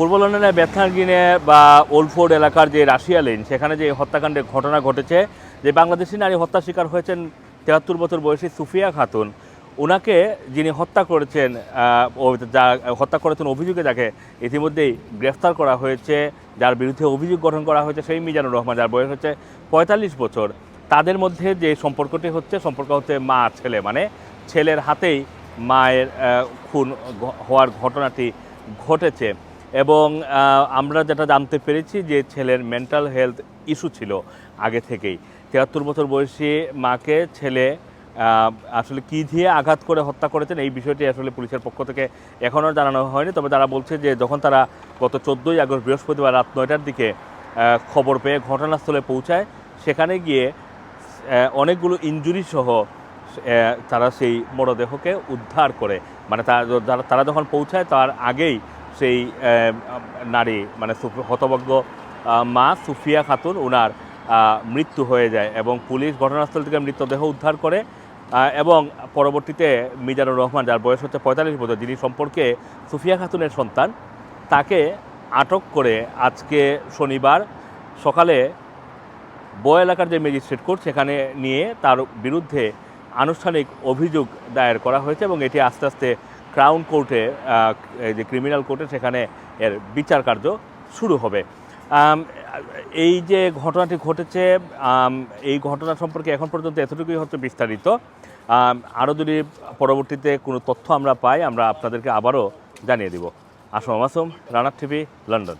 পূর্ব লন্ডনের বেথনারগিনে বা ওল্ডফোর্ড এলাকার যে রাশিয়া লেন, সেখানে যে হত্যাকাণ্ডের ঘটনা ঘটেছে, যে বাংলাদেশি নারী হত্যা শিকার হয়েছেন তেহাত্তর বছর বয়সী সুফিয়া খাতুন ওনাকে যিনি হত্যা করেছেন যা, হত্যা করেছেন অভিযোগে যাকে ইতিমধ্যেই গ্রেফতার করা হয়েছে, যার বিরুদ্ধে অভিযোগ গঠন করা হয়েছে সেই মিজানুর রহমান, যার বয়স হচ্ছে পঁয়তাল্লিশ বছর। তাদের মধ্যে যে সম্পর্কটি হচ্ছে, সম্পর্ক হচ্ছে মা, ছেলে মানে ছেলের হাতেই মায়ের খুন হওয়ার ঘটনাটি ঘটেছে। এবং আমরা যেটা জানতে পেরেছি যে ছেলের মেন্টাল হেলথ ইস্যু ছিল আগে থেকেই। তিয়াত্তর বছর বয়সী মাকে ছেলে আসলে কি দিয়ে আঘাত করে হত্যা করেছেন এই বিষয়টি আসলে পুলিশের পক্ষ থেকে এখনও জানানো হয়নি। তবে তারা বলছে যে যখন তারা গত চোদ্দোই আগস্ট বৃহস্পতিবার রাত নয়টার দিকে খবর পেয়ে ঘটনাস্থলে পৌঁছায়, সেখানে গিয়ে অনেকগুলো ইঞ্জুরি সহ তারা সেই মরদেহকে উদ্ধার করে। মানে তারা তারা যখন পৌঁছায় তার আগেই সেই নারী মানে হতভাগ্য মা সুফিয়া খাতুন ওনার মৃত্যু হয়ে যায় এবং পুলিশ ঘটনাস্থল থেকে মৃতদেহ উদ্ধার করে এবং পরবর্তীতে মিজানুর রহমান, যার বয়স হচ্ছে পঁয়তাল্লিশ বছর, যিনি সম্পর্কে সুফিয়া খাতুনের সন্তান, তাকে আটক করে আজকে শনিবার সকালে বো এলাকার যে ম্যাজিস্ট্রেট কোর্ট, সেখানে নিয়ে তার বিরুদ্ধে আনুষ্ঠানিক অভিযোগ দায়ের করা হয়েছে এবং এটি আস্তে আস্তে ক্রাউন কোর্টে এই যে ক্রিমিনাল কোর্টে সেখানে এর বিচার কার্য শুরু হবে। এই যে ঘটনাটি ঘটেছে এই ঘটনা সম্পর্কে এখন পর্যন্ত এতটুকুই হচ্ছে বিস্তারিত। আরও যদি পরবর্তীতে কোনো তথ্য আমরা পাই, আমরা আপনাদেরকে আবারও জানিয়ে দিব। আসম আসম রানার টিভি, লন্ডন।